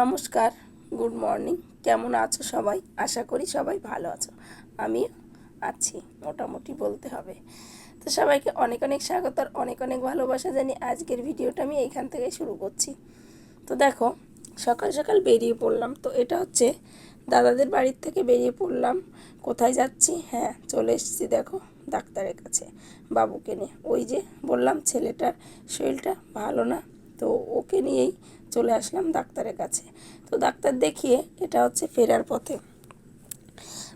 নমস্কার, good morning. কেমন আছো সবাই? আশা করি সবাই ভালো আছো। আমি আছি, মোটামুটি বলতে হবে। তো সবাইকে অনেক অনেক স্বাগত আর অনেক অনেক ভালোবাসা জানি আজকের ভিডিওটা আমি এইখান থেকে শুরু করছি। তো দেখো, সকাল সকাল বেরিয়ে পড়লাম। তো এটা হচ্ছে দাদাদের বাড়ির থেকে বেরিয়ে পড়লাম। কোথায় যাচ্ছি? হ্যাঁ চলে এসেছি দেখো ডাক্তারের কাছে, বাবুকে নিয়ে। ওই যে বললাম ছেলেটার শরীরটা ভালো না, তো ওকে নিয়েই চলে আসলাম ডাক্তারের কাছে। তো ডাক্তার দেখিয়ে এটা হচ্ছে ফেরার পথে।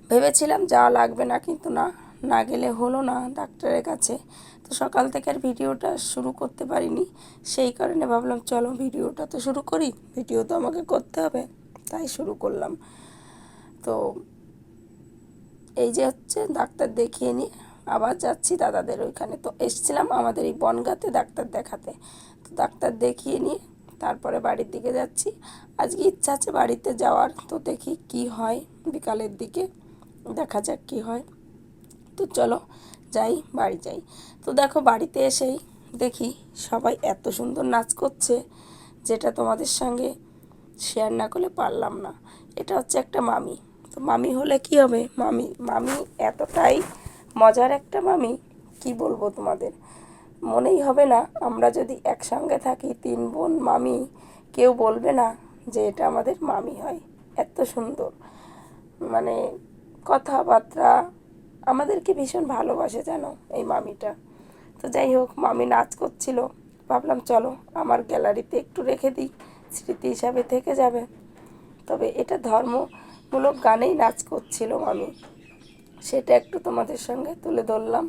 ভেবেছিলাম যাওয়া লাগবে না কিন্তু না না গেলে হলো না ডাক্তারের কাছে। তো সকাল থেকে আর ভিডিওটা শুরু করতে পারিনি। সেই কারণে ভাবলাম, চলো ভিডিওটা তো শুরু করি। ভিডিও তো আমাকে করতে হবে, তাই শুরু করলাম। তো এই যে হচ্ছে ডাক্তার দেখিয়ে নিয়ে আবার যাচ্ছি দাদাদের ওইখানে। তো এসছিলাম আমাদের এই বনগাতে ডাক্তার দেখাতে। তো ডাক্তার দেখিয়ে নিয়ে তারপরে বাড়ির দিকে যাচ্ছি। আজকে ইচ্ছা আছে বাড়িতে যাওয়ার। তো দেখি কি হয় বিকালের দিকে। দেখা যাক কি হয়। তো চলো যাই, বাড়ি যাই। তো দেখো বাড়িতে এসেই দেখি সবাই এত সুন্দর নাচ করছে যেটা তোমাদের সঙ্গে শেয়ার না করলে পারলাম না। এটা হচ্ছে একটা মামি। তো মামি হলে কি হবে? মামি মামি এতটাই মজার একটা মামি, কি বলব তোমাদের? মনেই হবে না। আমরা যদি একসঙ্গে থাকি, তিন বোন মামি, কেউ বলবে না যে এটা আমাদের মামি হয়। এত সুন্দর। মানে কথাবার্তা আমাদেরকে ভীষণ ভালোবাসে জানো এই মামিটা। তো যাই হোক, মামি নাচ করছিল। ভাবলাম, চলো আমার গ্যালারিতে একটু রেখে দিই, স্মৃতি হিসাবে থেকে যাবে। তবে এটা ধর্মমূলক গানেই নাচ করছিল মামি। সেটা একটু তোমাদের সঙ্গে তুলে ধরলাম।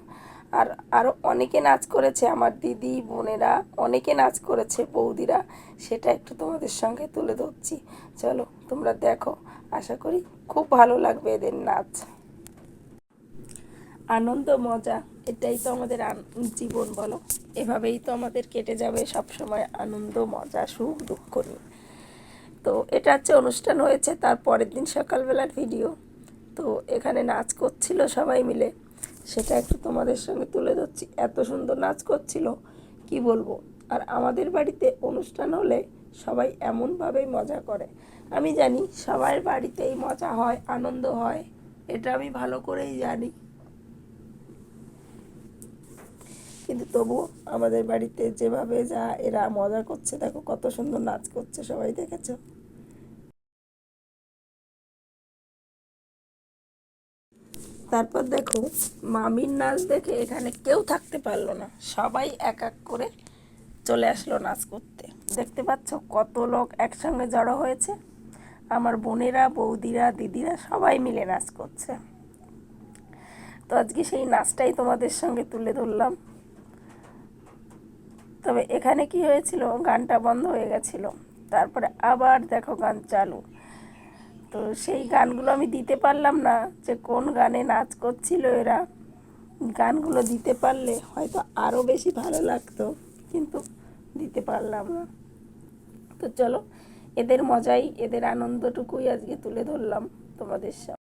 আর আরও অনেকে নাচ করেছে, আমার দিদি, বোনেরা, অনেকে নাচ করেছে, বৌদিরা, সেটা একটু তোমাদের সঙ্গে তুলে ধরছি। চলো, তোমরা দেখো, আশা করি খুব ভালো লাগবে এদের নাচ। আনন্দ, মজা, এটাই তো আমাদের জীবন বলো। এভাবেই তো আমাদের কেটে যাবে সব সময় আনন্দ, মজা, সুখ, দুঃখ নিয়ে। তো এটা হচ্ছে অনুষ্ঠান হয়েছে, তার পরের দিন সকালবেলার ভিডিও তো এখানে নাচ করছিল সবাই মিলে। সেটা একটু তোমাদের সঙ্গে তুলে ধরছি। এত সুন্দর নাচ করছিল, কি বলব? আর আমাদের বাড়িতে অনুষ্ঠান হলে সবাই এমনভাবেই মজা করে। আমি জানি সবার বাড়িতেই মজা হয়, আনন্দ হয়, এটা আমি ভালো করেই জানি। কিন্তু তবুও আমাদের বাড়িতে যেভাবে যা এরা মজা করছে, দেখো কত সুন্দর নাচ করছে সবাই, দেখেছ? তারপর দেখো, মামির নাচ দেখে এখানে কেউ থাকতে পারল না। সবাই এক এক করে চলে আসলো নাচ করতে। দেখতে পাচ্ছ কত লোক একসঙ্গে জড়ো হয়েছে। আমার বোনেরা, বৌদিরা, দিদিরা সবাই মিলে নাচ করছে। তো আজকে সেই নাচটাই তোমাদের সঙ্গে তুলে ধরলাম। তবে এখানে কি হয়েছিল, গানটা বন্ধ হয়ে গেছিল। তারপরে আবার দেখো গান চালু। তো সেই গানগুলো আমি দিতে পারলাম না যে কোন গানে নাচ করছিল এরা। গানগুলো দিতে পারলে হয়তো আরও বেশি ভালো লাগতো, কিন্তু দিতে পারলাম না। তো চলো, এদের মজাই, এদের আনন্দটুকুই আজকে তুলে ধরলাম তোমাদের সামনে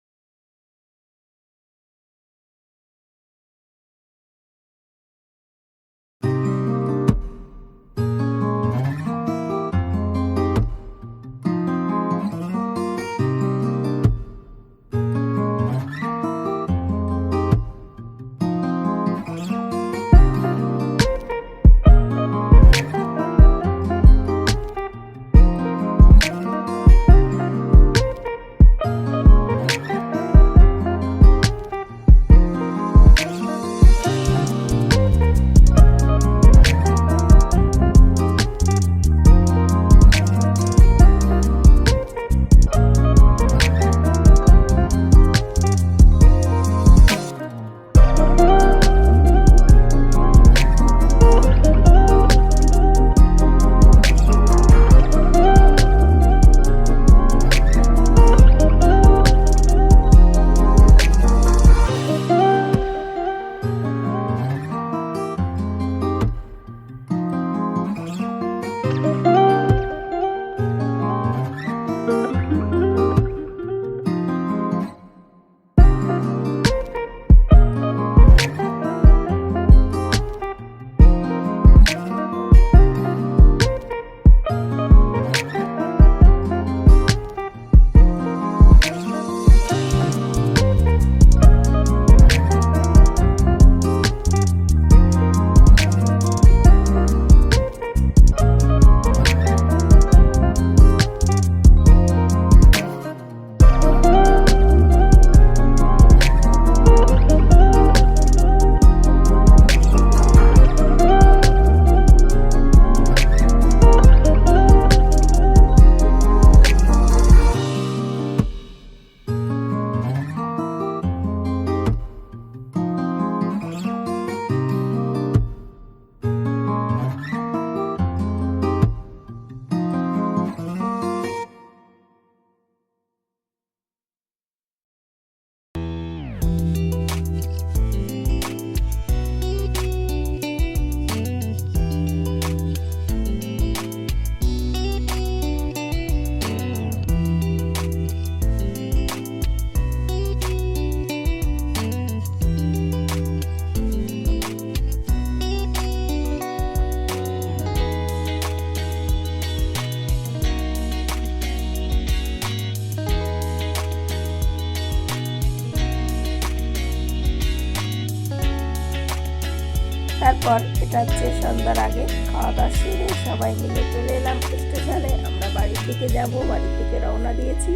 তারপর এটা হচ্ছে সন্ধ্যার আগে খাওয়া দাওয়া সেরে সবাই মিলে চলে এলাম স্টেশনে। আমরা বাড়ি থেকে যাব বাড়ি থেকে রওনা দিয়েছি।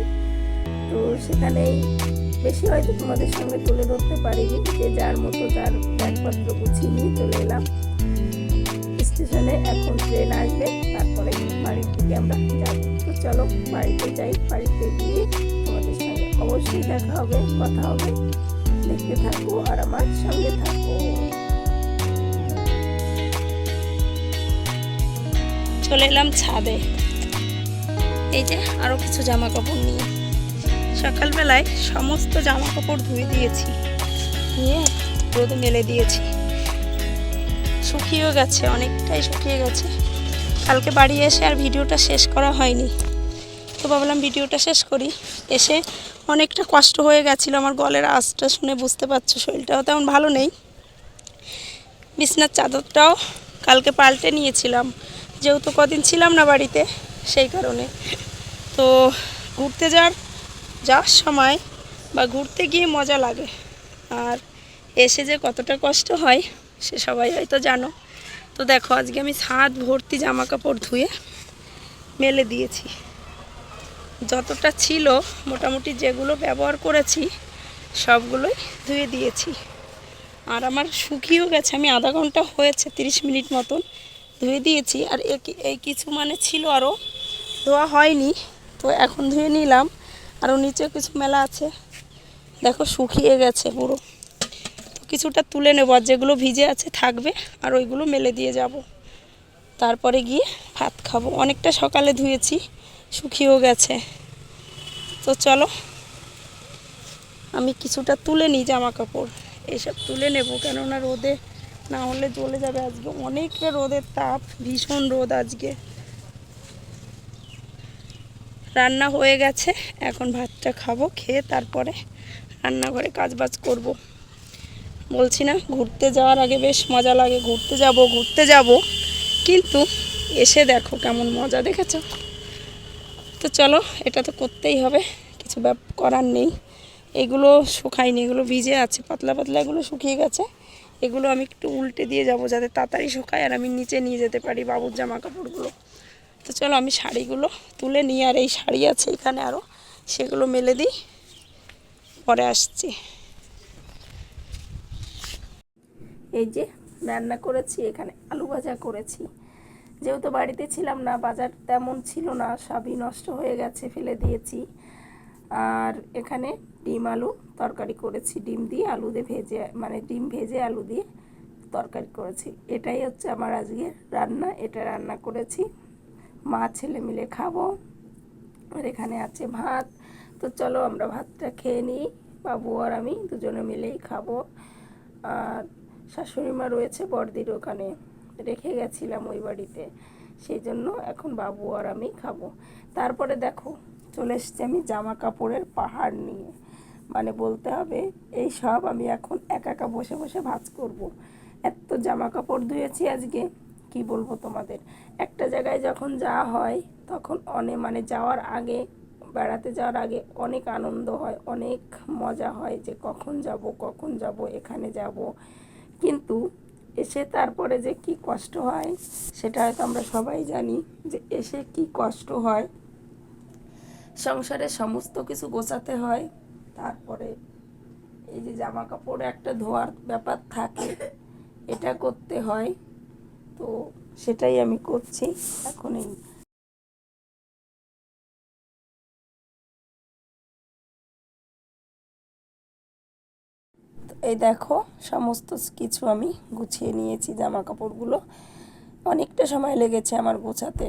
তো সেখানেই বেশি হয়তো তোমাদের সঙ্গে তুলে ধরতে পারিনি যে যার মতো তার ব্যাগপত্র গুছিয়ে নিয়ে চলে এলাম। স্টেশনে এখন ট্রেন আসবে, তারপরে বাড়ি থেকে আমরা যাব। তো চলো বাড়িতে যাই, বাড়িতে গিয়ে তোমাদের সঙ্গে অবশ্যই দেখা হবে, কথা হবে। দেখতে থাকো আর আমার সঙ্গে থাকো। চলে এলাম ছাদে। এই যে আরও কিছু জামা কাপড় নিয়ে। সকালবেলায় সমস্ত জামা কাপড় ধুয়ে দিয়েছি। নিয়ে রোদে মেলে দিয়েছি। শুকিয়েও গেছে, অনেকটাই শুকিয়ে গেছে। কালকে বাড়ি এসে আর ভিডিওটা শেষ করা হয়নি। তো ভাবলাম ভিডিওটা শেষ করি। এসে অনেকটা কষ্ট হয়ে গেছিল, আমার গলের আওয়াজটা শুনে বুঝতে পারছ, শরীরটাও তেমন ভালো নেই। বিছনার চাদরটাও কালকে পাল্টে নিয়েছিলাম। যেহেতু কদিন ছিলাম না বাড়িতে, সেই কারণে। তো ঘুরতে যাওয়ার যাওয়ার সময় বা ঘুরতে গিয়ে মজা লাগে। আর এসে যে কতটা কষ্ট হয়, সে সবাই হয়তো জানো। তো দেখো, আজকে আমি ছাদ ভর্তি জামা কাপড় ধুয়ে মেলে দিয়েছি। যতটা ছিল, মোটামুটি যেগুলো ব্যবহার করেছি, সবগুলোই ধুয়ে দিয়েছি। আর আমার শুকিয়েও গেছে, আমি আধা ঘণ্টা হয়েছে তিরিশ মিনিট মতন। ধুয়ে দিয়েছি আর এই কিছু মানে ছিল আরও ধোয়া হয়নি, তো এখন ধুয়ে নিলাম। আরও নিচে কিছু মেলা আছে। দেখো শুকিয়ে গেছে পুরো। কিছুটা তুলে নেব, আর যেগুলো ভিজে আছে থাকবে, আর ওইগুলো মেলে দিয়ে যাব। তারপরে গিয়ে ভাত খাব। অনেকটা সকালে ধুয়েছি, শুকিয়েও গেছে। তো চলো, আমি কিছুটা তুলে নিই জামা কাপড় এইসব তুলে নেব কেননা রোদে না হলে জ্বলে যাবে আজকে। অনেকটা রোদের তাপ, ভীষণ রোদ আজকে। রান্না হয়ে গেছে, এখন ভাতটা খাব, খেয়ে তারপরে রান্নাঘরে কাজ বাজ করব। বলছি না, ঘুরতে যাওয়ার আগে বেশ মজা লাগে, ঘুরতে যাব ঘুরতে যাব। কিন্তু এসে দেখো কেমন মজা, দেখেছ? তো চলো, এটা তো করতেই হবে, কিছু ব্যাপ, করার নেই। এগুলো শুকায়নি, এগুলো ভিজে আছে, পাতলা পাতলা এগুলো শুকিয়ে গেছে। এগুলো আমি একটু উল্টে দিয়ে যাব যাতে তাড়াতাড়ি শুকায় আর আমি নিচে নিয়ে যেতে পারি বাবুর জামা কাপড়গুলো তো চলো আমি শাড়িগুলো তুলে নিয়ে আর এই শাড়ি আছে এখানে আরও সেগুলো মেলে দিই, পরে আসছি। এই যে রান্না করেছি, এখানে আলু ভাজা করেছি। যেহেতু বাড়িতে ছিলাম না, বাজার তেমন ছিল না, সবই নষ্ট হয়ে গেছে, ফেলে দিয়েছি। আর এখানে ডিম আলু তরকারি করেছি। ডিম দিয়ে আলু দিয়ে ভেজে মানে ডিম ভেজে আলু দিয়ে তরকারি করেছি। এটাই হচ্ছে আমার আজকে রান্না। এটা রান্না করেছি। মা, ছেলে মিলে খাব। আর এখানে আছে ভাত। তো চলো আমরা ভাতটা খেয়ে নিই। বাবু আর আমি দুজনে মিলেই খাব। আর শাশুড়ি মা রয়েছে বড়দির ওখানে। রেখে গেছিলাম ওই বাড়িতে। সেই জন্য এখন বাবু আর আমি খাব। তারপরে দেখো, চলে এসেছি আমি জামা কাপড়ের পাহাড় নিয়ে। মানে বলতে হবে, এই সব আমি এখন একা একা বসে বসে ভাজ করব। এত জামা কাপড় ধুয়েছি আজকে, কি বলব তোমাদের? একটা জায়গায় যখন যাওয়া হয়, তখন অনেক মানে যাওয়ার আগে, বেড়াতে যাওয়ার আগে অনেক আনন্দ হয়, অনেক মজা হয় যে কখন যাব কখন যাব, এখানে যাব। কিন্তু এসে তারপরে যে কি কষ্ট হয়, সেটা হয়তো আমরা সবাই জানি যে এসে কি কষ্ট হয়। সংসারে সমস্ত কিছু গোছাতে হয় তারপরে এই যে জামা কাপড় একটা ধোয়ার ব্যাপার থাকে, এটা করতে হয়। তো সেটাই আমি করছি এখন এই এই দেখো, সমস্ত কিছু আমি গুছিয়ে নিয়েছি জামা কাপড়গুলো অনেকটা সময় লেগেছে আমার গোছাতে।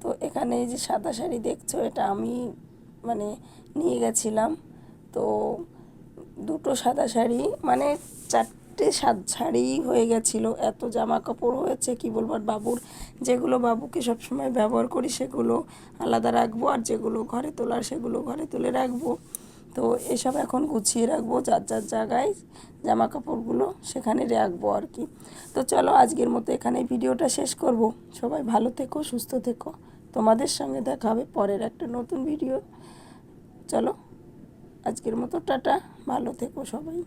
তো এখানে এই যে সাদা শাড়ি দেখছ, এটা আমি মানে নিয়ে গেছিলাম। তো দুটো সাদা শাড়ি মানে চারটে সাত শাড়ি হয়ে গেছিল। এত জামা কাপড় হয়েছে, কি বলব? আর বাবুর যেগুলো বাবুকে সবসময় ব্যবহার করি, সেগুলো আলাদা রাখব, আর যেগুলো ঘরে তোলার, সেগুলো ঘরে তুলে রাখব। তো এসব এখন গুছিয়ে রাখব, যার যার জায়গায় জামা কাপড়গুলো সেখানে রাখব আর কি। তো চলো, আজকের মতো এখানে ভিডিওটা শেষ করব। সবাই ভালো থেকো, সুস্থ থেকো। তোমাদের সঙ্গে দেখা হবে পরের একটা নতুন ভিডিও। চলো। আজকের মতো টাটা। ভালো থেকো সবাই।